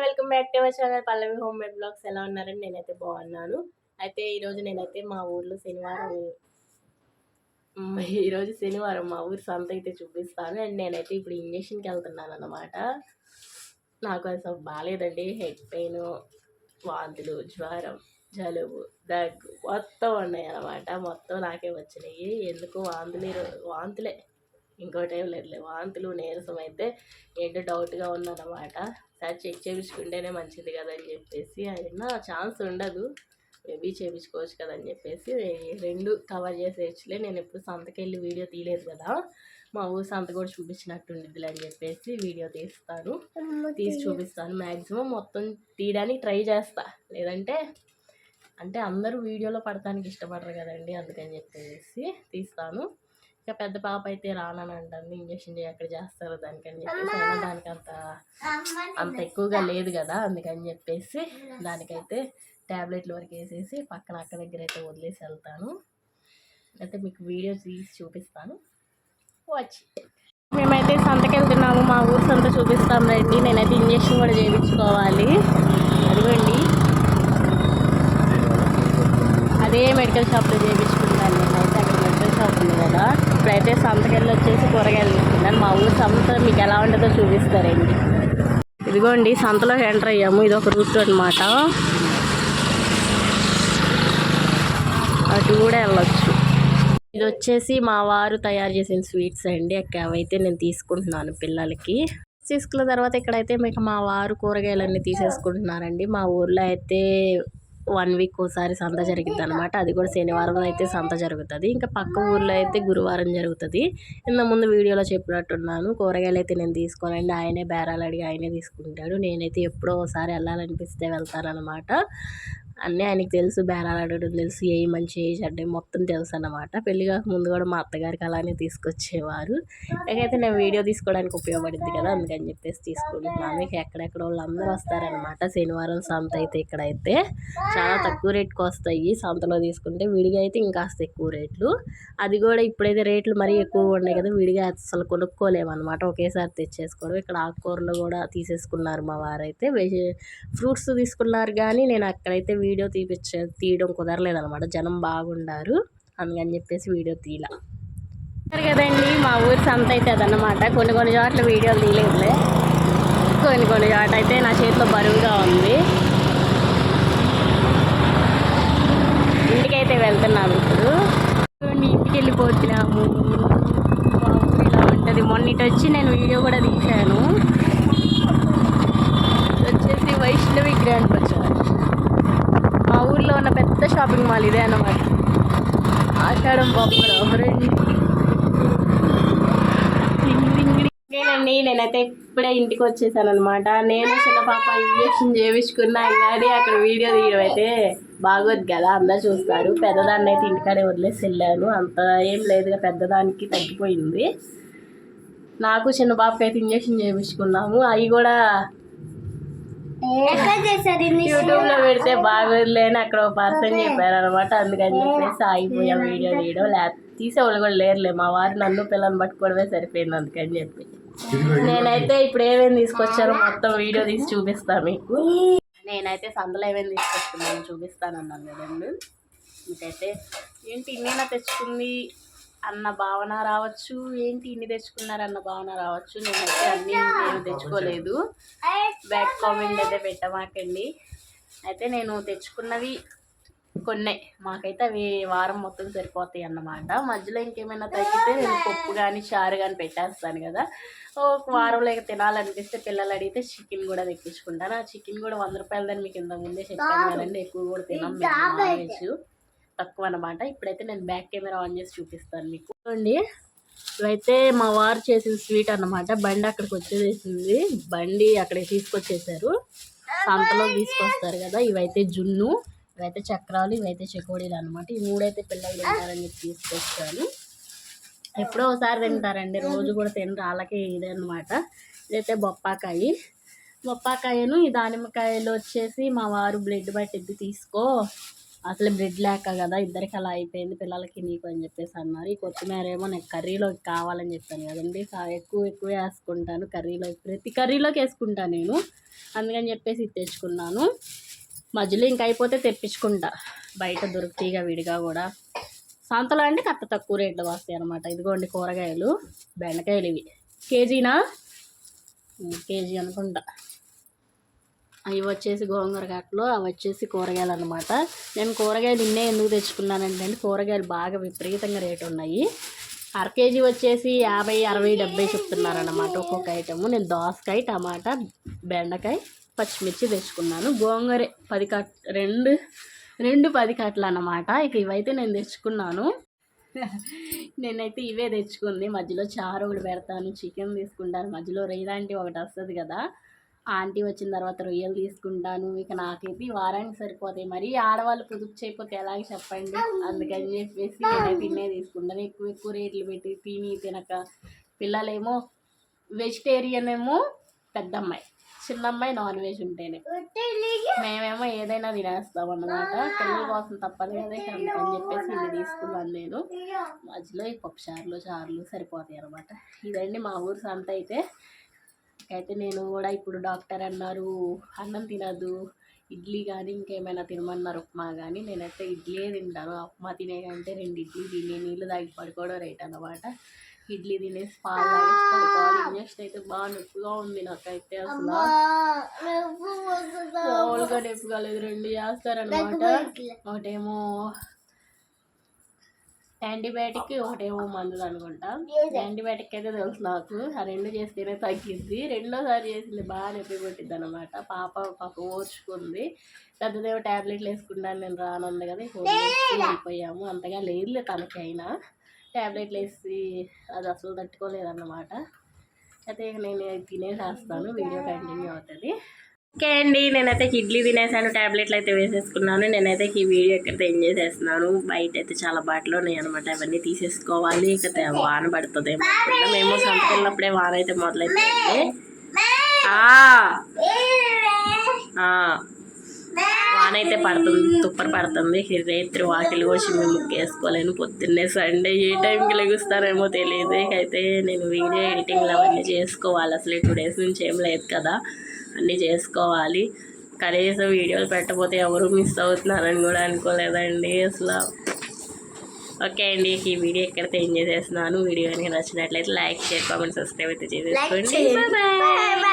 Welcome back to our channel Pallavi home made blogs ఎలా ఉన్నారని నేనైతే బాగున్నాను. అయితే ఈరోజు నేనైతే మా ఊర్లో శనివారం ఈరోజు శనివారం మా ఊరు సంత అయితే చూపిస్తాను. అండ్ నేనైతే ఇప్పుడు ఇంజక్షన్కి వెళ్తున్నాను అనమాట నాకు అసలు బాగాలేదండి హెడ్ పెయిన్ వాంతులు జ్వరం జలుబు దగ్గు మొత్తం ఉన్నాయి అనమాట మొత్తం నాకే వచ్చినాయి. ఎందుకు? వాంతులు వాంతులే. ఇంకోటి ఏం లేదులే వాంతులు నీరసం అయితే ఏంటో డౌట్గా ఉందన్నమాట సార్ చెక్ చేయించుకుంటేనే మంచిది కదని చెప్పేసి అయినా ఛాన్స్ ఉండదు. మేబీ చేయించుకోవచ్చు కదని చెప్పేసి రెండు కవర్ చేసేయచ్చులే. నేను ఎప్పుడు సంతకెళ్ళి వీడియో తీయలేదు కదా. మా ఊరు సంత కూడా చూపించినట్టుండిద్దిలే అని చెప్పేసి వీడియో తీస్తాను. తీసి చూపిస్తాను. మ్యాక్సిమం మొత్తం తీయడానికి ట్రై చేస్తా. లేదంటే అంటే అందరూ వీడియోలో పడటానికి ఇష్టపడరు కదండి. అందుకని చెప్పేసి తీస్తాను. ఇక పెద్ద పాప అయితే రానని అంటుంది ఇంజక్షన్ ఎక్కడ చేస్తారు దానికని చెప్పేసి అయినా దానికి అంత అంత ఎక్కువగా లేదు కదా అందుకని చెప్పేసి దానికైతే ట్యాబ్లెట్లు వరకు వేసేసి పక్కన అక్క దగ్గర అయితే వదిలేసి వెళ్తాను. అయితే మీకు వీడియో తీసి చూపిస్తాను. వచ్చి మేమైతే సంతకి వెళ్తున్నాము మా ఊరు సంత చూపిస్తాం రండి. నేనైతే ఇంజక్షన్ కూడా చేయించుకోవాలి. అదిగోండి. అదే మెడికల్ షాప్లో చేయించుకుంటాను నేనైతే కదా. ఇప్పుడైతే సంతకెళ్ళి వచ్చేసి కూరగాయలు తీసుకున్నాను మా ఊరు సంత మీకు ఎలా ఉంటుందో చూపిస్తారండి. ఇదిగోండి సంతలో ఎంటర్ అయ్యాము. ఇది ఒక రూట్ అనమాట అటు కూడా వెళ్ళొచ్చు. ఇది వచ్చేసి మా వారు తయారు చేసిన స్వీట్స్ అండి. అక్క అవైతే నేను తీసుకుంటున్నాను పిల్లలకి. తీసుకున్న తర్వాత ఇక్కడైతే మీకు మా వారు కూరగాయలన్నీ తీసేసుకుంటున్నారండి. మా ఊర్లో అయితే వన్ వీక్ ఒకసారి సంత జరిగిద్ది అనమాట అది కూడా శనివారం అయితే సంత జరుగుతుంది. ఇంకా పక్క ఊర్లో అయితే గురువారం జరుగుతుంది. ఇంత ముందు వీడియోలో చెప్పినట్టున్నాను. కూరగాయలు అయితే నేను తీసుకోనండి. ఆయనే బేరాలు అడిగి ఆయనే తీసుకుంటాడు. నేనైతే ఎప్పుడో ఒకసారి వెళ్ళాలనిపిస్తే వెళ్తానన్నమాట. అన్నీ ఆయనకి తెలుసు బేరాలు అడగడం తెలుసు ఏ మంచి ఏ చెడ్డ మొత్తం తెలుసు అన్నమాట. పెళ్ళి కాక ముందు కూడా మా అత్తగారికి అలానే తీసుకొచ్చేవారు. ఇకైతే నేను వీడియో తీసుకోవడానికి ఉపయోగపడింది కదా అందుకని చెప్పేసి తీసుకుంటున్నాను. ఇక ఎక్కడెక్కడ వాళ్ళు అందరూ వస్తారనమాట శనివారం సంత అయితే ఇక్కడైతే. చాలా తక్కువ రేట్కి వస్తాయి. సంతలో తీసుకుంటే విడిగా అయితే ఇంకాస్త ఎక్కువ రేట్లు. అది కూడా ఇప్పుడైతే రేట్లు మరీ ఎక్కువ ఉన్నాయి కదా విడిగా అసలు కొనుక్కోలేమన్నమాట. ఒకేసారి తెచ్చేసుకోవడం. ఇక్కడ ఆకుకూరలు కూడా తీసేసుకున్నారు మా వారైతే. వెజ్ ఫ్రూట్స్ తీసుకున్నారు కానీ నేను అక్కడైతే వీడియో తీపిచ్చ తీయడం కుదరలేదనమాట జనం బాగుండారు అందుకని చెప్పేసి వీడియో తీయలా కదండి మా ఊరి సంత అయితే అన్నమాట కొన్ని కొన్ని చోట్ల వీడియోలు తీయలేదులే. కొన్ని కొన్ని చోట్ల అయితే నా చేతిలో బరువుగా ఉంది. ఇంటికైతే వెళ్తున్నాము ఇప్పుడు. ఇంటికి వెళ్ళిపోతున్నాము ఇలా ఉంటుంది? మొన్నటి వచ్చి నేను వీడియో కూడా తీశాను. వచ్చేసి వైష్ణవి గ్రాండ్ బజార్ ఉన్న పెద్ద షాపింగ్ మాల్ ఇదే అన్నమాట. ఆషాఢం బొప్పరం నేనండి నేనైతే ఇప్పుడే ఇంటికి వచ్చేసాను అనమాట నేను చిన్న పాప ఇంజక్షన్ చేయించుకున్నా కానీ అక్కడ వీడియో తీయడం అయితే బాగోదు కదా అందరు చూస్తారు. పెద్దదాన్ని అయితే ఇంటికాడే వదిలేసి వెళ్ళాను. అంత ఏం లేదుగా పెద్దదానికి తగ్గిపోయింది. నాకు చిన్న పాపకి అయితే ఇంజక్షన్ చేయించుకున్నాము అవి కూడా యూట్యూబ్లో పెడితే బాగోదులే అని అక్కడ ఒక పర్సన్ చెప్పారు అనమాట అందుకని చెప్పేసి ఆగిపోయాం వీడియో తీయడం. లే తీసేవాళ్ళు కూడా లేరులే. మా వారు నన్ను పిల్లల్ని పట్టుకోవడమే సరిపోయింది అందుకని చెప్పి. నేనైతే ఇప్పుడు ఏమేమి తీసుకొచ్చారో మొత్తం వీడియో తీసి చూపిస్తాను మీకు నేనైతే సందులో ఏమేమి తీసుకొచ్చుకున్నాను చూపిస్తాను అన్నాను కదండి. మీకైతే ఏంటి? ఇన్నేనా తెచ్చుకుంది? అన్న భావన రావచ్చు. ఏంటి ఇన్ని తెచ్చుకున్నారు అన్న భావన రావచ్చు. నేనైతే అన్ని నేను తెచ్చుకోలేదు. బ్యాక్ కామెంట్ అయితే పెట్టమాకండి. అయితే నేను తెచ్చుకున్నవి కొన్నే. మాకైతే అవి వారం మొత్తం సరిపోతాయి అన్నమాట. మధ్యలో ఇంకేమైనా తగ్గితే నేను పప్పు కానీ చారు కానీ పెట్టేస్తాను కదా. ఒక వారంలో ఇక తినాలనిపిస్తే పిల్లలు అడిగితే చికెన్ కూడా తెప్పించుకుంటాను. ఆ చికెన్ కూడా వంద రూపాయలదని మీకు ఇంత ముందే చెప్పాను కదండి. ఎక్కువ కూడా తినాం వెజ్ తక్కువ అనమాట ఇప్పుడైతే నేను బ్యాక్ కెమెరా ఆన్ చేసి చూపిస్తాను మీకు. చూడండి. ఇవైతే మా వారు చేసిన స్వీట్ అన్నమాట. బండి అక్కడికి వచ్చేసింది. బండి అక్కడికి తీసుకొచ్చేసారు. సంతలో తీసుకొస్తారు కదా ఇవైతే జున్ను ఇవైతే చక్రాలు ఇవైతే చెకోడీలు అనమాట ఈ మూడైతే పిల్లలు తింటారని చెప్పి తీసుకొచ్చాను. ఎప్పుడో ఒకసారి తింటారండి. రోజు కూడా తినరు. వాళ్ళకే ఇదే అనమాట ఇదైతే బొప్పాకాయి. బొప్పాకాయను ఈ దానిమ్మకాయలు వచ్చేసి మా వారు బ్లడ్ పట్టిద్ది తీసుకో. అసలు బ్రెడ్ లేక కదా ఇద్దరికి అలా అయిపోయింది పిల్లలకి నీకు అని చెప్పేసి అన్నారు. ఈ కొత్తిమీర ఏమో నాకు కర్రీలోకి కావాలని చెప్పాను కదండి. సా- ఎక్కువ ఎక్కువ వేసుకుంటాను కర్రీలోకి ప్రతి కర్రీలోకి వేసుకుంటాను నేను. అందుకని చెప్పేసి ఇది తెచ్చుకున్నాను. మధ్యలో ఇంక అయిపోతే తెప్పించుకుంటా. బయట దొరుకుతాయిగా విడిగా కూడా. సంతలో అంటే కట్ట తక్కువ రేట్లు వస్తాయి అనమాట ఇదిగోండి కూరగాయలు బెండకాయలు ఇవి. కేజీనా? కేజీ అనుకుంటా. అవి వచ్చేసి గోంగూర కట్టలు అవి వచ్చేసి కూరగాయలు అనమాట నేను కూరగాయలు ఇన్నే ఎందుకు తెచ్చుకున్నానంటే అండి కూరగాయలు బాగా విపరీతంగా రేటు ఉన్నాయి. అర కేజీ వచ్చేసి యాభై అరవై డెబ్బై చెప్తున్నారనమాట ఒక్కొక్క ఐటము. నేను దోసకాయ టమాటా బెండకాయ పచ్చిమిర్చి తెచ్చుకున్నాను. గోంగూర పది కట్ రెండు రెండు పది కట్టలు అన్నమాట. ఇక ఇవైతే నేను తెచ్చుకున్నాను. నేనైతే ఇవే తెచ్చుకుంది. మధ్యలో చారు ఒకటి పెడతాను చికెన్ తీసుకుంటాను. మధ్యలో రొయ్యలాంటి ఒకటి వస్తుంది కదా. ఆంటీ వచ్చిన తర్వాత రొయ్యలు తీసుకుంటాను ఇక నాకైతే ఈ వారానికి సరిపోతాయి. మరి ఆడవాళ్ళు పొదుపు చేయకపోతే ఎలాగ చెప్పండి? అందుకని చెప్పేసి నేను తినే తీసుకుంటాను. ఎక్కువ ఎక్కువ రేట్లు పెట్టి తిని తినక పిల్లలేమో వెజిటేరియన్ ఏమో పెద్ద అమ్మాయి చిన్న అమ్మాయి నాన్ వెజ్ ఉంటేనే. మేమేమో ఏదైనా తినేస్తాం అన్నమాట. పిల్లల కోసం తప్పదు కదా అందుకని చెప్పేసి ఇది తీసుకున్నాను నేను. మధ్యలో ఈ పప్పు చారులు చారులు సరిపోతాయి అనమాట ఇదండి మా ఊరు సంత అయితే. అయితే నేను కూడా ఇప్పుడు డాక్టర్ అన్నారు అన్నం తినద్దు ఇడ్లీ కానీ ఇంకేమైనా తినమన్నారు ఉప్మా కానీ. నేనైతే ఇడ్లీ తింటాను. ఉప్మా తినే కంటే రెండు ఇడ్లీ తిని నీళ్ళు తాగి పడుకోవడం రైట్ అనమాట ఇడ్లీ తినేసి పాలు తాగేసి పడుకోవాలి. ఇంజక్షన్ అయితే బాగా నొప్పిగా ఉంది నాకైతే అసలు. మామూలుగా నొప్పి కాలేదు రెండు చేస్తారనమాట ఒకటేమో యాంటీబయాటిక్ ఒకటేమో మందులు అనుకుంటా. యాంటీబయాటిక్ అయితే తెలుసు నాకు. ఆ రెండు చేస్తేనే తగ్గిద్ది. రెండోసారి చేసింది బాగా నొప్పి కొట్టిద్ది అనమాట పాప పాప ఓర్చుకుంది. పెద్దదేమో ట్యాబ్లెట్లు వేసుకుంటాను నేను రానుంది కదా. వెళ్ళిపోయాము. అంతగా లేదులే తనకి అయినా ట్యాబ్లెట్లు వేసి అది అసలు తట్టుకోలేదన్నమాట. అయితే ఇక నేను తినేసేస్తాను. వీడియో కంటిన్యూ అవుతుంది. ఓకే అండి నేనైతే ఇడ్లీ తినేసాను ట్యాబ్లెట్లు అయితే వేసేసుకున్నాను. నేనైతే ఈ వీడియో ఎక్కడైతే ఎంజాయ్ చేస్తున్నాను బయట అయితే చాలా బాటలు ఉన్నాయి అనమాట అవన్నీ తీసేసుకోవాలి. ఇక వాన పడుతుంది మేము సంతకు వెళ్ళినప్పుడే వాన అయితే మొదలైపోయింది. వాన అయితే పడుతుంది తుప్పర్ పడుతుంది. రేత్రి వాకిలు కోసి మేము వేసుకోలేను పొద్దున్నే సండే ఏ టైంకి లెగుస్తారేమో తెలియదు అయితే నేను వీడియో ఎడిటింగ్ అవన్నీ చేసుకోవాలి. అసలు టూ డేస్ నుంచి ఏం లేదు కదా. అన్నీ చేసుకోవాలి. కనీసం వీడియోలు పెట్టకపోతే ఎవరు మిస్ అవుతున్నారని కూడా అనుకోలేదండి అసలు. ఓకే అండి ఈ వీడియో ఎక్కడితే ఏం చేసేస్తున్నాను. వీడియో కనుక నచ్చినట్లయితే లైక్ షేర్ కామెంట్ సబ్స్క్రైబ్ అయితే చేసేసుకోండి. బాయ్